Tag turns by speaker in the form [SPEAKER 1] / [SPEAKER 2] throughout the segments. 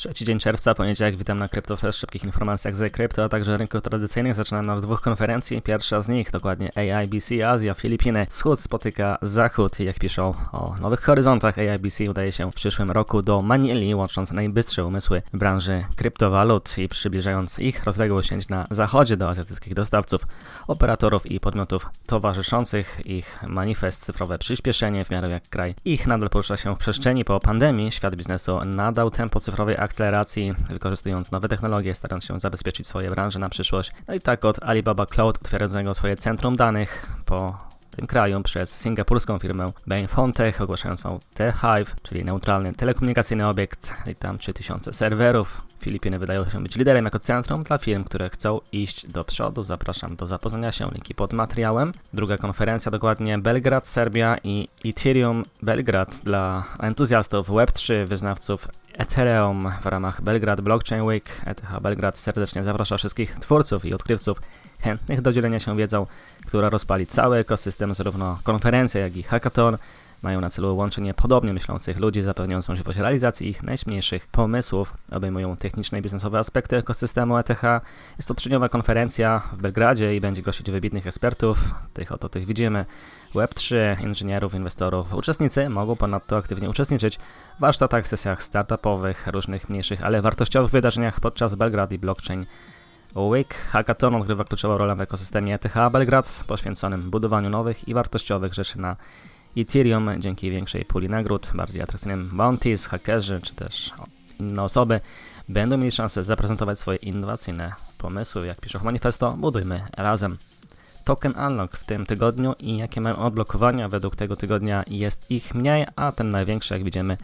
[SPEAKER 1] Trzeci dzień czerwca, poniedziałek, witam na CryptoFest, szybkich informacjach z krypto, a także rynków tradycyjnych. Zaczynamy od dwóch konferencji. Pierwsza z nich, dokładnie AIBC Azja, Filipiny. Wschód spotyka Zachód jak piszą o nowych horyzontach, AIBC udaje się w przyszłym roku do Manili, łącząc najbystsze umysły branży kryptowalut i przybliżając ich rozległą sieć na zachodzie do azjatyckich dostawców, operatorów i podmiotów towarzyszących. Ich manifest cyfrowe przyspieszenie w miarę jak kraj ich nadal porusza się w przestrzeni po pandemii. Świat biznesu nadał tempo cyfrowej akceleracji, wykorzystując nowe technologie, starając się zabezpieczyć swoje branże na przyszłość. No i tak od Alibaba Cloud, otwierającego swoje centrum danych po tym kraju przez singapurską firmę Bain Fontech ogłaszającą The Hive, czyli neutralny telekomunikacyjny obiekt i tam 3000 serwerów. Filipiny wydają się być liderem jako centrum dla firm, które chcą iść do przodu. Zapraszam do zapoznania się, linki pod materiałem. Druga konferencja dokładnie Belgrad, Serbia i Ethereum Belgrad dla entuzjastów Web3, wyznawców Ethereum w ramach Belgrad Blockchain Week. ETH Belgrad serdecznie zaprasza wszystkich twórców i odkrywców chętnych do dzielenia się wiedzą, która rozpali cały ekosystem, zarówno konferencje, jak i hackathon. Mają na celu łączenie podobnie myślących ludzi, zapewniając możliwość realizacji ich najśmielszych pomysłów. Obejmują techniczne i biznesowe aspekty ekosystemu ETH. Jest to trzydniowa konferencja w Belgradzie i będzie gościć wybitnych ekspertów. Tych oto tych widzimy. Web3, inżynierów, inwestorów. Uczestnicy mogą ponadto aktywnie uczestniczyć w warsztatach, sesjach startupowych, różnych mniejszych, ale wartościowych wydarzeniach podczas Belgrad i Blockchain Week. Hackathon odgrywa kluczową rolę w ekosystemie ETH Belgrad, poświęconym budowaniu nowych i wartościowych rzeczy na Ethereum dzięki większej puli nagród, bardziej atrakcyjnym bounties, hakerzy czy też inne osoby będą mieli szansę zaprezentować swoje innowacyjne pomysły. Jak piszą w manifesto, budujmy razem. Token Unlock w tym tygodniu i jakie mają odblokowania według tego tygodnia jest ich mniej, a ten największy jak widzimy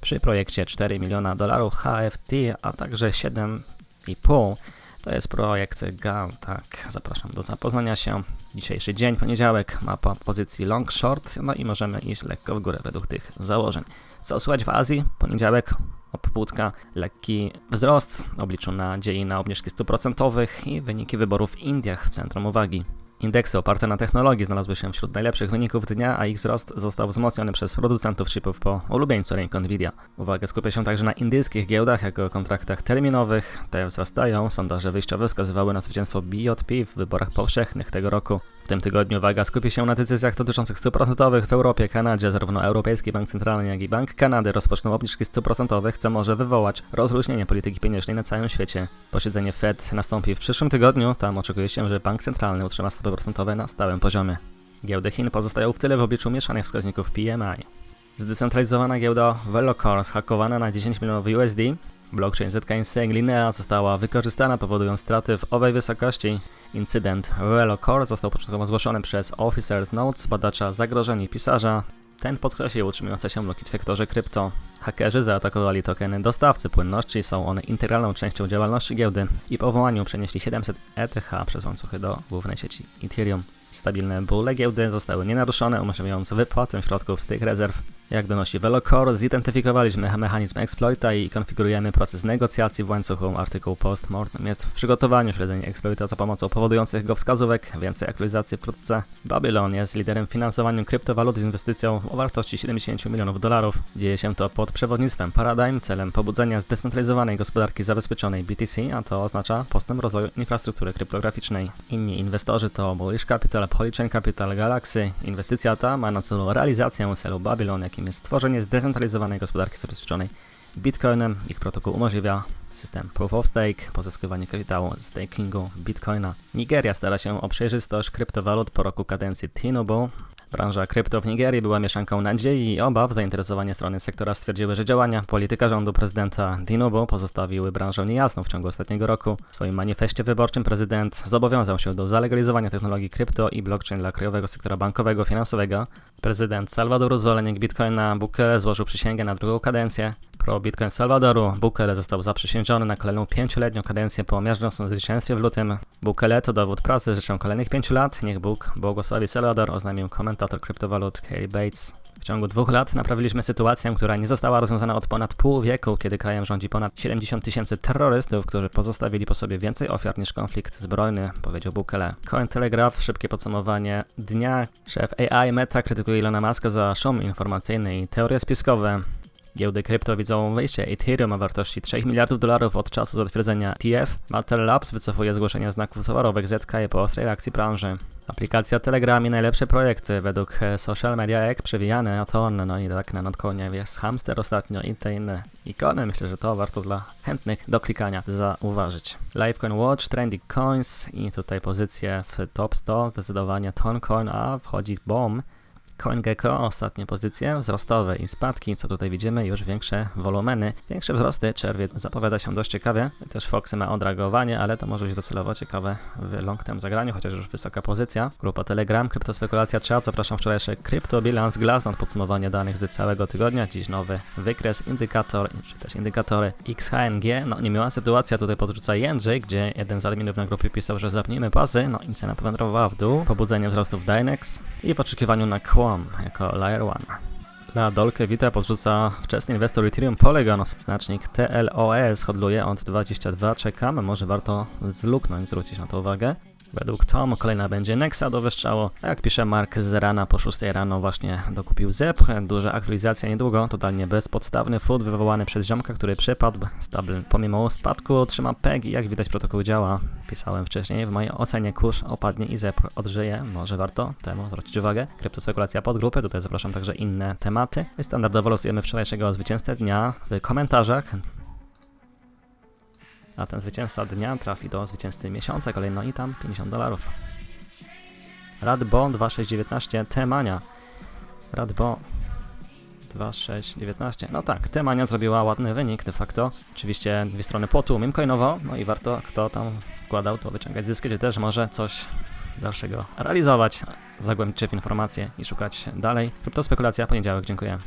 [SPEAKER 1] przy projekcie 4 miliona dolarów HFT, a także 7,5 to jest projekt GAL, tak, zapraszam do zapoznania się. Dzisiejszy dzień, poniedziałek, mapa pozycji long short, no i możemy iść lekko w górę według tych założeń. Co słychać w Azji? Poniedziałek, opółtka, lekki wzrost, obliczu nadziei na obniżki stóp procentowych i wyniki wyborów w Indiach w centrum uwagi. Indeksy oparte na technologii znalazły się wśród najlepszych wyników dnia, a ich wzrost został wzmocniony przez producentów chipów po ulubieńcu rynku Nvidia. Uwaga skupia się także na indyjskich giełdach jako kontraktach terminowych. Te wzrastają. Sondaże wyjściowe wskazywały na zwycięstwo BJP w wyborach powszechnych tego roku. W tym tygodniu uwaga skupi się na decyzjach dotyczących stóp procentowych w Europie, Kanadzie. Zarówno Europejski Bank Centralny, jak i Bank Kanady rozpoczną obniżki stóp procentowych, co może wywołać rozluźnienie polityki pieniężnej na całym świecie. Posiedzenie Fed nastąpi w przyszłym tygodniu. Tam oczekuje się, że Bank Centralny utrzyma stopy procentowe na stałym poziomie. Giełdy Chin pozostają w tyle w obliczu mieszanych wskaźników PMI. Zdecentralizowana giełda Velocore zhakowana na 10 milionów USD. Blockchain ZKNC Linea została wykorzystana, powodując straty w owej wysokości. Incydent Velocore został początkowo zgłoszony przez Officers Notes, badacza zagrożeń i pisarza. Ten podkreślił utrzymujące się luki w sektorze krypto. Hakerzy zaatakowali tokeny dostawcy płynności, są one integralną częścią działalności giełdy i po powołaniu przenieśli 700 ETH przez łańcuchy do głównej sieci Ethereum. Stabilne bóle giełdy zostały nienaruszone, umożliwiając wypłatę środków z tych rezerw. Jak donosi Velocore, zidentyfikowaliśmy mechanizm exploita i konfigurujemy proces negocjacji w łańcuchu. Artykuł postmortem jest w przygotowaniu śledzenia exploita za pomocą powodujących go wskazówek. Więcej aktualizacji wkrótce. Babylon jest liderem w finansowaniu kryptowalut z inwestycją o wartości 70 milionów dolarów. Dzieje się to pod przewodnictwem Paradigm celem pobudzenia zdecentralizowanej gospodarki zabezpieczonej BTC, a to oznacza postęp rozwoju infrastruktury kryptograficznej. Inni inwestorzy to Bullish Capital, Polychain Capital, Galaxy. Inwestycja ta ma na celu realizację celu Babylon, jakim jest stworzenie zdecentralizowanej gospodarki zabezpieczonej Bitcoinem. Ich protokół umożliwia system Proof of Stake, pozyskiwanie kapitału z stakingu Bitcoina. Nigeria stara się o przejrzystość kryptowalut po roku kadencji Tinubu. Branża krypto w Nigerii była mieszanką nadziei i obaw. Zainteresowanie strony sektora stwierdziły, że działania polityka rządu prezydenta Tinubu pozostawiły branżę niejasną w ciągu ostatniego roku. W swoim manifestie wyborczym prezydent zobowiązał się do zalegalizowania technologii krypto i blockchain dla krajowego sektora bankowego finansowego. Prezydent Salwadoru zwolennik Bitcoina Bukele złożył przysięgę na drugą kadencję. Pro Bitcoin Salwadoru Bukele został zaprzysiężony na kolejną pięcioletnią kadencję po miażdżącym zwycięstwie w lutym. Bukele to dowód pracy, życzę kolejnych pięciu lat. Niech Bóg błogosławi Salwador, oznajmił komentator kryptowalut Kerry Bates. W ciągu dwóch lat naprawiliśmy sytuację, która nie została rozwiązana od ponad pół wieku, kiedy krajem rządzi ponad 70 tysięcy terrorystów, którzy pozostawili po sobie więcej ofiar niż konflikt zbrojny, powiedział Bukele. Cointelegraph, szybkie podsumowanie dnia. Szef AI Meta krytykuje Ilona Muska za szum informacyjny i teorie spiskowe. Giełdy krypto widzą wejście Ethereum o wartości 3 miliardów dolarów od czasu zatwierdzenia TF. Matter Labs wycofuje zgłoszenia znaków towarowych ZK po ostrej reakcji branży. Aplikacja Telegram i najlepsze projekty według e, Social Media X przewijane na ton, no i tak na nadkonie jest hamster ostatnio i te inne ikony. Myślę, że to warto dla chętnych do klikania zauważyć. Livecoin Watch, Trendy Coins i tutaj pozycje w top 100, zdecydowanie Toncoin, a wchodzi BOM. CoinGecko ostatnie pozycje wzrostowe i spadki, co tutaj widzimy, już większe wolumeny, większe wzrosty, czerwiec zapowiada się dość ciekawie, też Foxy ma odreagowanie, ale to może być docelowo ciekawe w long term zagraniu, chociaż już wysoka pozycja. Grupa Telegram, kryptospekulacja chat, zapraszam wczorajszy kryptobilans Glassnode, podsumowanie danych z całego tygodnia, dziś nowy wykres, indykator, czy też indykatory XHNG, no niemiła sytuacja. Tutaj podrzuca Jędrzej, gdzie jeden z adminów na grupie pisał, że zapnijmy pasy, no i cena powędrowała w dół, pobudzenie wzrostów Dynex i w oczekiwaniu na Jako Layer One. Na dolkę Vita podrzuca wczesny inwestor Ethereum Polygon, znacznik TLOS hodluje od 22, czekamy, może warto zluknąć, zwrócić na to uwagę. Według Tom kolejna będzie Nexa do wystrzało, a jak pisze Mark z rana po 6 rano właśnie dokupił ZEP, duża aktualizacja niedługo, totalnie bezpodstawny food wywołany przez ziomka, który przepadł, stabil pomimo spadku trzyma PEG i jak widać protokół działa. Pisałem wcześniej, w mojej ocenie kurz opadnie i ZEP odżyje, może warto temu zwrócić uwagę. Kryptospekulacja podgrupy, tutaj zapraszam także inne tematy. Standardowo losujemy wczorajszego zwycięzcę dnia w komentarzach. A ten zwycięzca dnia trafi do zwycięzcy miesiąca kolejno i tam 50 dolarów. Radbo 2619 Temania. Radbo 2619. No tak, Temania zrobiła ładny wynik de facto. Oczywiście dwie strony płotu mimcoinowo, no i warto kto tam wkładał to wyciągać zyski, czy też może coś dalszego realizować, zagłębić się w informacje i szukać dalej. Kryptospekulacja, poniedziałek, dziękuję.